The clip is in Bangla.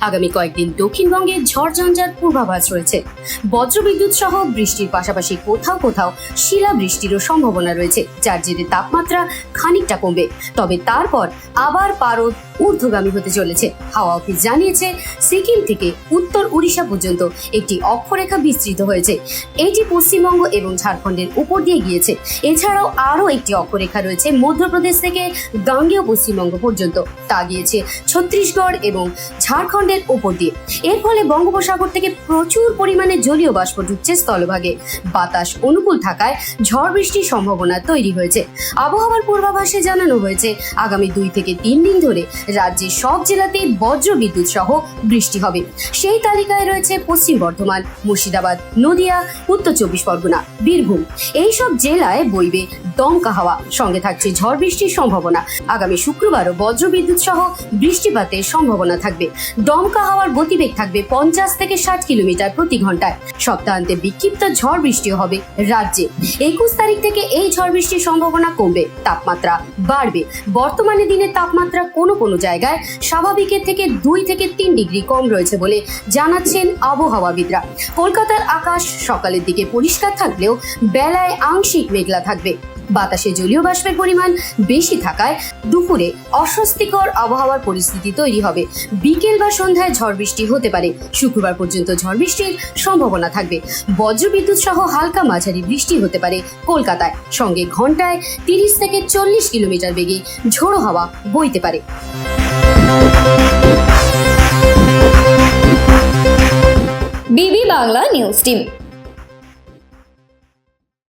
আগামী কয়েকদিন দক্ষিণবঙ্গে ঝড়ঝঞ্ঝার পূর্বাভাস রয়েছে। বজ্রবিদ্যুৎ সহ বৃষ্টির পাশাপাশি কোথাও কোথাও শিলা বৃষ্টিরও সম্ভাবনা রয়েছে, যার জেরে তাপমাত্রা খানিকটা কমবে। তবে তারপর আবার পারদ ঊর্ধ্বগামী হতে চলেছে। হাওয়া অফিস জানিয়েছে, সিকিম থেকে উত্তর উড়িষ্যা পর্যন্ত একটি অক্ষরেখা বিস্তৃত হয়েছে। এটি পশ্চিমবঙ্গ এবং ঝাড়খণ্ডের উপর দিয়ে গিয়েছে। এছাড়াও আরও একটি অক্ষরেখা রয়েছে মধ্যপ্রদেশ থেকে গাঙ্গেয় পশ্চিমবঙ্গ পর্যন্ত। তা গিয়েছে ছত্তিশগড় এবং ঝাড়খণ্ডের উপর দিয়ে। এর ফলে বঙ্গোপসাগর থেকে প্রচুর পরিমাণে জলীয় বাষ্প ঢুকছে স্থলভাগে। বাতাস অনুকূল থাকায় ঝড় বৃষ্টির সম্ভাবনা তৈরি হয়েছে। আবহাওয়ার পূর্বাভাসে জানানো হয়েছে, আগামী দুই থেকে তিন দিন ধরে রাজ্যের সব জেলাতেই বজ্র বিদ্যুৎ সহ বৃষ্টি হবে। সেই তালিকায় রয়েছে পশ্চিম বর্ধমান, মুর্শিদাবাদ, নদিয়া, উত্তর চব্বিশ পরগনা, বীরভূম। এইসব জেলায় বইবে দমকা হাওয়া। সঙ্গে থাকছে ঝড় বৃষ্টির সম্ভাবনা। আগামী শুক্রবারও বজ্র বিদ্যুৎ সহ বৃষ্টিপাতের সম্ভাবনা থাকবে। দমকা হাওয়ার গতিবেগ থাকবে পঞ্চাশ থেকে ষাট কিলোমিটার প্রতি ঘন্টায়। সপ্তাহান্তে বিক্ষিপ্ত ঝড় বৃষ্টিও হবে রাজ্যে। একুশ তারিখ থেকে এই ঝড় বৃষ্টির সম্ভাবনা কমবে। তাপমাত্রা বাড়বে। বর্তমানে দিনের তাপমাত্রা কোনো কোনো জায়গায় স্বাভাবিকের থেকে দুই থেকে তিন ডিগ্রি কম রয়েছে বলে জানাচ্ছেন আবহাওয়াবিদরা। কলকাতার আকাশ সকালের দিকে পরিষ্কার থাকলেও বেলায় আংশিক মেঘলা থাকবে। বাতাসে জলীয় বাষ্পের পরিমাণ বেশি থাকায় দুপুরে অস্বস্তিকর আবহাওয়ার পরিস্থিতি তৈরি হবে। বিকেল বা সন্ধ্যায় ঝড় বৃষ্টি হতে পারে। শুক্রবার পর্যন্ত ঝড় বৃষ্টির সম্ভাবনা থাকবে। বজ্রবিদ্যুৎ সহ হালকা মাঝারি বৃষ্টি হতে পারে কলকাতায়। সঙ্গে ঘন্টায় তিরিশ থেকে চল্লিশ কিলোমিটার বেগে ঝোড়ো হাওয়া বইতে পারে। বিবি বাংলা নিউজ টিম।